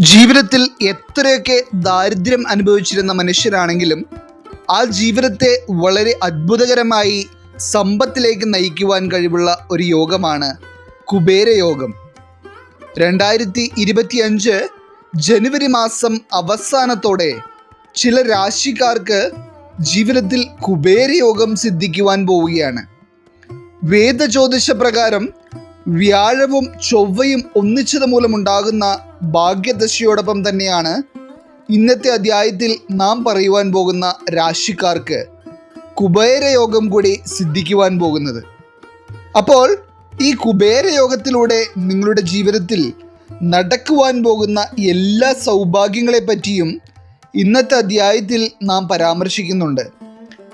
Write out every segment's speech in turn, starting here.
ജീവിതത്തിൽ എത്രയൊക്കെ ദാരിദ്ര്യം അനുഭവിച്ചിരുന്ന മനുഷ്യരാണെങ്കിലും ആ ജീവിതത്തെ വളരെ അത്ഭുതകരമായി സമ്പത്തിലേക്ക് നയിക്കുവാൻ കഴിവുള്ള ഒരു യോഗമാണ് കുബേരയോഗം. രണ്ടായിരത്തി ഇരുപത്തിയഞ്ച് ജനുവരി മാസം അവസാനത്തോടെ ചില രാശിക്കാർക്ക് ജീവിതത്തിൽ കുബേരയോഗം സിദ്ധിക്കുവാൻ പോവുകയാണ്. വേദജ്യോതിഷ പ്രകാരം വ്യാഴവും ചൊവ്വയും ഒന്നിച്ചത് മൂലമുണ്ടാകുന്ന ഭാഗ്യദശയോടൊപ്പം തന്നെയാണ് ഇന്നത്തെ അധ്യായത്തിൽ നാം പറയുവാൻ പോകുന്ന രാശിക്കാർക്ക് കുബേരയോഗം കൂടി സിദ്ധിക്കുവാൻ പോകുന്നത്. അപ്പോൾ ഈ കുബേരയോഗത്തിലൂടെ നിങ്ങളുടെ ജീവിതത്തിൽ നടക്കുവാൻ പോകുന്ന എല്ലാ സൗഭാഗ്യങ്ങളെ പറ്റിയും ഇന്നത്തെ അധ്യായത്തിൽ നാം പരാമർശിക്കുന്നുണ്ട്.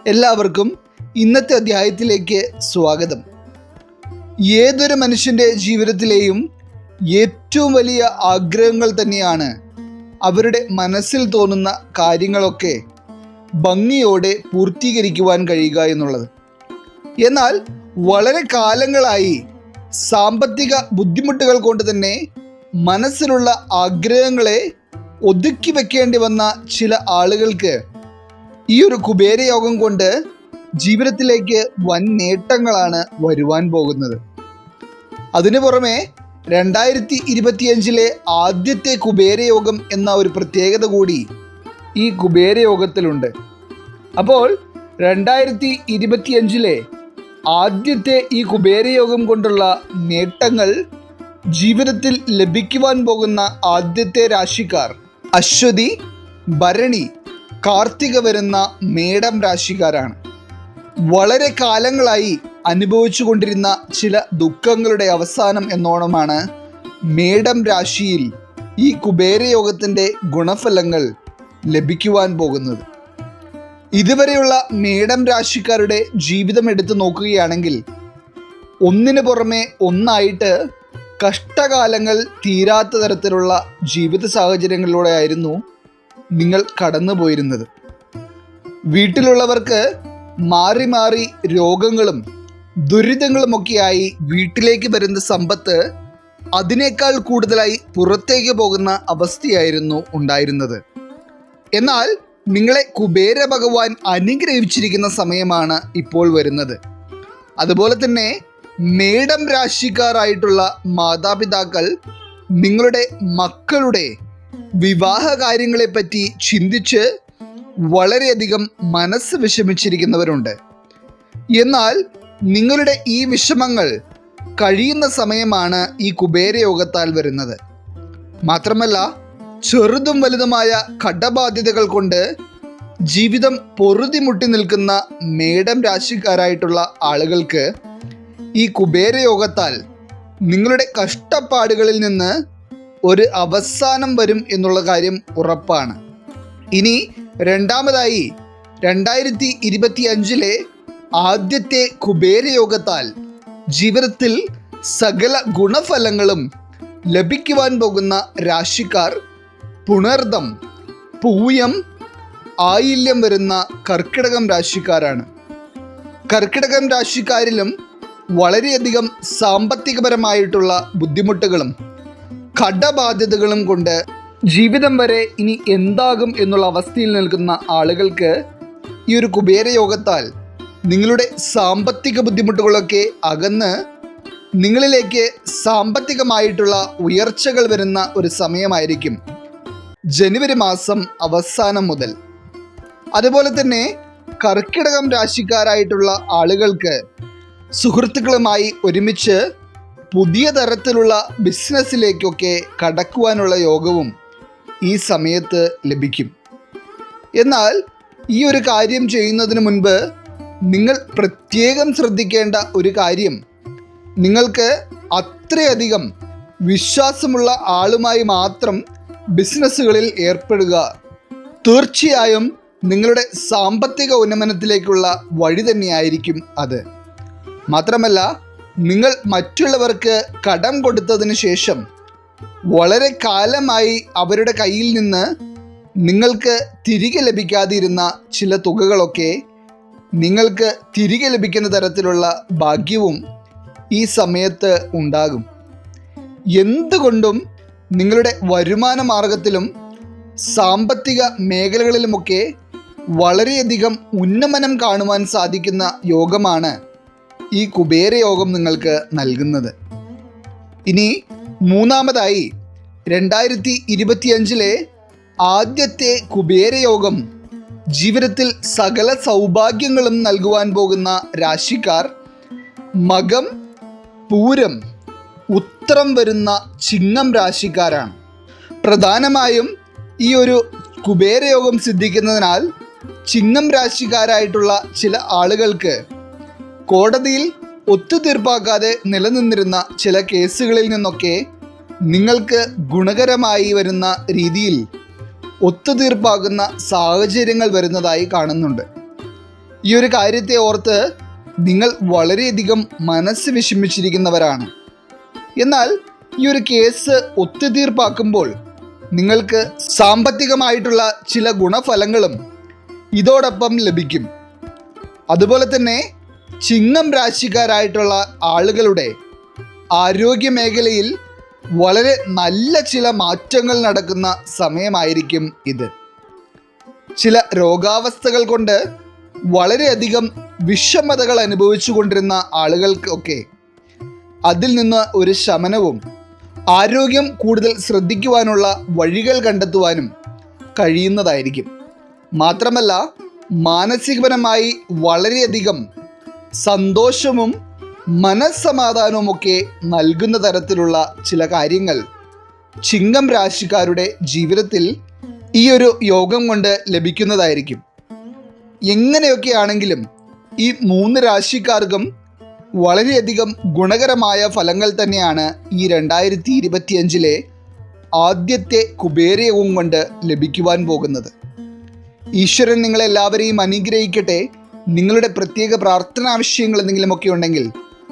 എല്ലാവർക്കും ഇന്നത്തെ അധ്യായത്തിലേക്ക് സ്വാഗതം. ഏതൊരു മനുഷ്യന്റെ ജീവിതത്തിലെയും ഏറ്റവും വലിയ ആഗ്രഹങ്ങൾ തന്നെയാണ് അവരുടെ മനസ്സിൽ തോന്നുന്ന കാര്യങ്ങളൊക്കെ ഭംഗിയോടെ പൂർത്തീകരിക്കുവാൻ കഴിയുക എന്നുള്ളത്. എന്നാൽ വളരെ കാലങ്ങളായി സാമ്പത്തിക ബുദ്ധിമുട്ടുകൾ കൊണ്ട് തന്നെ മനസ്സിലുള്ള ആഗ്രഹങ്ങളെ ഒതുക്കി വെക്കേണ്ടി വന്ന ചില ആളുകൾക്ക് ഈ ഒരു കുബേരയോഗം കൊണ്ട് ജീവിതത്തിലേക്ക് വൻ നേട്ടങ്ങളാണ് വരുവാൻ പോകുന്നത്. അതിനു പുറമെ രണ്ടായിരത്തി ഇരുപത്തിയഞ്ചിലെ ആദ്യത്തെ കുബേരയോഗം എന്ന ഒരു പ്രത്യേകത കൂടി ഈ കുബേരയോഗത്തിലുണ്ട്. അപ്പോൾ രണ്ടായിരത്തി ഇരുപത്തിയഞ്ചിലെ ആദ്യത്തെ ഈ കുബേരയോഗം കൊണ്ടുള്ള നേട്ടങ്ങൾ ജീവിതത്തിൽ ലഭിക്കുവാൻ പോകുന്ന ആദ്യത്തെ രാശിക്കാർ അശ്വതി ഭരണി കാർത്തിക വരുന്ന മേടം രാശിക്കാരാണ്. വളരെ കാലങ്ങളായി അനുഭവിച്ചു കൊണ്ടിരുന്ന ചില ദുഃഖങ്ങളുടെ അവസാനം എന്നോണമാണ് മേടം രാശിയിൽ ഈ കുബേരയോഗത്തിന്റെ ഗുണഫലങ്ങൾ ലഭിക്കുവാൻ പോകുന്നത്. ഇതുവരെയുള്ള മേടം രാശിക്കാരുടെ ജീവിതം എടുത്തു നോക്കുകയാണെങ്കിൽ ഒന്നിനു പുറമെ ഒന്നായിട്ട് കഷ്ടകാലങ്ങൾ തീരാത്ത തരത്തിലുള്ള ജീവിത സാഹചര്യങ്ങളിലൂടെ ആയിരുന്നു നിങ്ങൾ കടന്നു പോയിരുന്നത്. വീട്ടിലുള്ളവർക്ക് മാറി മാറി രോഗങ്ങളും ദുരിതങ്ങളുമൊക്കെയായി വീട്ടിലേക്ക് വരുന്ന സമ്പത്ത് അതിനേക്കാൾ കൂടുതലായി പുറത്തേക്ക് പോകുന്ന അവസ്ഥയായിരുന്നു ഉണ്ടായിരുന്നത്. എന്നാൽ നിങ്ങളെ കുബേര ഭഗവാൻ അനുഗ്രഹിച്ചിരിക്കുന്ന സമയമാണ് ഇപ്പോൾ വരുന്നത്. അതുപോലെ തന്നെ മേടം രാശിക്കാരായിട്ടുള്ള മാതാപിതാക്കൾ നിങ്ങളുടെ മക്കളുടെ വിവാഹ കാര്യങ്ങളെപ്പറ്റി ചിന്തിച്ച് വളരെയധികം മനസ്സ് വിഷമിച്ചിരിക്കുന്നവരുണ്ട്. എന്നാൽ നിങ്ങളുടെ ഈ വിഷമങ്ങൾ കഴിയുന്ന സമയമാണ് ഈ കുബേരയോഗത്താൽ വരുന്നത്. മാത്രമല്ല ചെറുതും വലുതുമായ കടബാധ്യതകൾ കൊണ്ട് ജീവിതം പൊറുതിമുട്ടി നിൽക്കുന്ന മേടം രാശിക്കാരായിട്ടുള്ള ആളുകൾക്ക് ഈ കുബേരയോഗത്താൽ നിങ്ങളുടെ കഷ്ടപ്പാടുകളിൽ നിന്ന് ഒരു അവസാനം വരും എന്നുള്ള കാര്യം ഉറപ്പാണ്. ഇനി രണ്ടാമതായി രണ്ടായിരത്തി ഇരുപത്തി അഞ്ചിലെ ആദ്യത്തെ കുബേരയോഗത്താൽ ജീവിതത്തിൽ സകല ഗുണഫലങ്ങളും ലഭിക്കുവാൻ പോകുന്ന രാശിക്കാർ പുണർദം പൂയം ആയില്യം വരുന്ന കർക്കിടകം രാശിക്കാരാണ്. കർക്കിടകം രാശിക്കാരിലും വളരെയധികം സാമ്പത്തികപരമായിട്ടുള്ള ബുദ്ധിമുട്ടുകളും കടബാധ്യതകളും കൊണ്ട് ജീവിതം വരെ ഇനി എന്താകും എന്നുള്ള അവസ്ഥയിൽ നിൽക്കുന്ന ആളുകൾക്ക് ഈ ഒരു കുബേരയോഗത്താൽ നിങ്ങളുടെ സാമ്പത്തിക ബുദ്ധിമുട്ടുകളൊക്കെ അകന്ന് നിങ്ങളിലേക്ക് സാമ്പത്തികമായിട്ടുള്ള ഉയർച്ചകൾ വരുന്ന ഒരു സമയമായിരിക്കും ജനുവരി മാസം അവസാനം മുതൽ. അതുപോലെ തന്നെ കർക്കിടകം രാശിക്കാരായിട്ടുള്ള ആളുകൾക്ക് സുഹൃത്തുക്കളുമായി ഒരുമിച്ച് പുതിയ തരത്തിലുള്ള ബിസിനസ്സിലേക്കൊക്കെ കടക്കുവാനുള്ള യോഗവും ഈ സമയത്ത് ലഭിക്കും. എന്നാൽ ഈ ഒരു കാര്യം ചെയ്യുന്നതിന് മുൻപ് നിങ്ങൾ പ്രത്യേകം ശ്രദ്ധിക്കേണ്ട ഒരു കാര്യം. നിങ്ങൾക്ക് അത്രയധികം വിശ്വാസമുള്ള ആളുമായി മാത്രം ബിസിനസ്സുകളിൽ ഏർപ്പെടുക. തീർച്ചയായും നിങ്ങളുടെ സാമ്പത്തിക ഉന്നമനത്തിലേക്കുള്ള വഴി തന്നെയായിരിക്കും അത്. മാത്രമല്ല നിങ്ങൾ മറ്റുള്ളവർക്ക് കടം കൊടുത്തതിന് ശേഷം വളരെ കാലമായി അവരുടെ കയ്യിൽ നിന്ന് നിങ്ങൾക്ക് തിരികെ ലഭിക്കാതിരുന്ന ചില തുകകളൊക്കെ നിങ്ങൾക്ക് തിരികെ ലഭിക്കുന്ന തരത്തിലുള്ള ഭാഗ്യവും ഈ സമയത്ത് ഉണ്ടാകും. എന്തുകൊണ്ടും നിങ്ങളുടെ വരുമാന മാർഗത്തിലും സാമ്പത്തിക മേഖലകളിലുമൊക്കെ വളരെയധികം ഉന്നമനം കാണുവാൻ സാധിക്കുന്ന യോഗമാണ് ഈ കുബേരയോഗം നിങ്ങൾക്ക് നൽകുന്നത്. ഇനി മൂന്നാമതായി രണ്ടായിരത്തി ഇരുപത്തിയഞ്ചിലെ ആദ്യത്തെ കുബേരയോഗം ജീവിതത്തിൽ സകല സൗഭാഗ്യങ്ങളും നൽകുവാൻ പോകുന്ന രാശിക്കാർ മകം പൂരം ഉത്തരം വരുന്ന ചിങ്ങം രാശിക്കാരാണ്. പ്രധാനമായും ഈ ഒരു കുബേരയോഗം സിദ്ധിക്കുന്നതിനാൽ ചിങ്ങം രാശിക്കാരായിട്ടുള്ള ചില ആളുകൾക്ക് കോടതിയിൽ ഒത്തുതീർപ്പാക്കാതെ നിലനിന്നിരുന്ന ചില കേസുകളിൽ നിന്നൊക്കെ നിങ്ങൾക്ക് ഗുണകരമായി വരുന്ന രീതിയിൽ ഒത്തുതീർപ്പാകുന്ന സാഹചര്യങ്ങൾ വരുന്നതായി കാണുന്നുണ്ട്. ഈ ഒരു കാര്യത്തെ ഓർത്ത് നിങ്ങൾ വളരെയധികം മനസ്സ് വിഷമിച്ചിരിക്കുന്നവരാണ്. എന്നാൽ ഈ ഒരു കേസ് ഒത്തുതീർപ്പാക്കുമ്പോൾ നിങ്ങൾക്ക് സാമ്പത്തികമായിട്ടുള്ള ചില ഗുണഫലങ്ങളും ഇതോടൊപ്പം ലഭിക്കും. അതുപോലെ തന്നെ ചിങ്ങം രാശിക്കാരായിട്ടുള്ള ആളുകളുടെ ആരോഗ്യ മേഖലയിൽ വളരെ നല്ല ചില മാറ്റങ്ങൾ നടക്കുന്ന സമയമായിരിക്കും ഇത്. ചില രോഗാവസ്ഥകൾ കൊണ്ട് വളരെയധികം വിഷമതകൾ അനുഭവിച്ചു കൊണ്ടിരുന്ന ആളുകൾക്കൊക്കെ അതിൽ നിന്ന് ഒരു ശമനവും ആരോഗ്യം കൂടുതൽ ശ്രദ്ധിക്കുവാനുള്ള വഴികൾ കണ്ടെത്തുവാനും കഴിയുന്നതായിരിക്കും. മാത്രമല്ല മാനസികപരമായി വളരെയധികം സന്തോഷവും മനസ്സമാധാനവുമൊക്കെ നൽകുന്ന തരത്തിലുള്ള ചില കാര്യങ്ങൾ ചിങ്ങം രാശിക്കാരുടെ ജീവിതത്തിൽ ഈ ഒരു യോഗം കൊണ്ട് ലഭിക്കുന്നതായിരിക്കും. എങ്ങനെയൊക്കെയാണെങ്കിലും ഈ മൂന്ന് രാശിക്കാർക്കും വളരെയധികം ഗുണകരമായ ഫലങ്ങൾ തന്നെയാണ് ഈ രണ്ടായിരത്തി ഇരുപത്തിയഞ്ചിലെ ആദ്യത്തെ കുബേരയോഗം കൊണ്ട് ലഭിക്കുവാൻ പോകുന്നത്. ഈശ്വരൻ നിങ്ങളെല്ലാവരെയും അനുഗ്രഹിക്കട്ടെ. നിങ്ങളുടെ പ്രത്യേക പ്രാർത്ഥനാ ആവശ്യങ്ങൾ എന്തെങ്കിലുമൊക്കെ ഉണ്ടെങ്കിൽ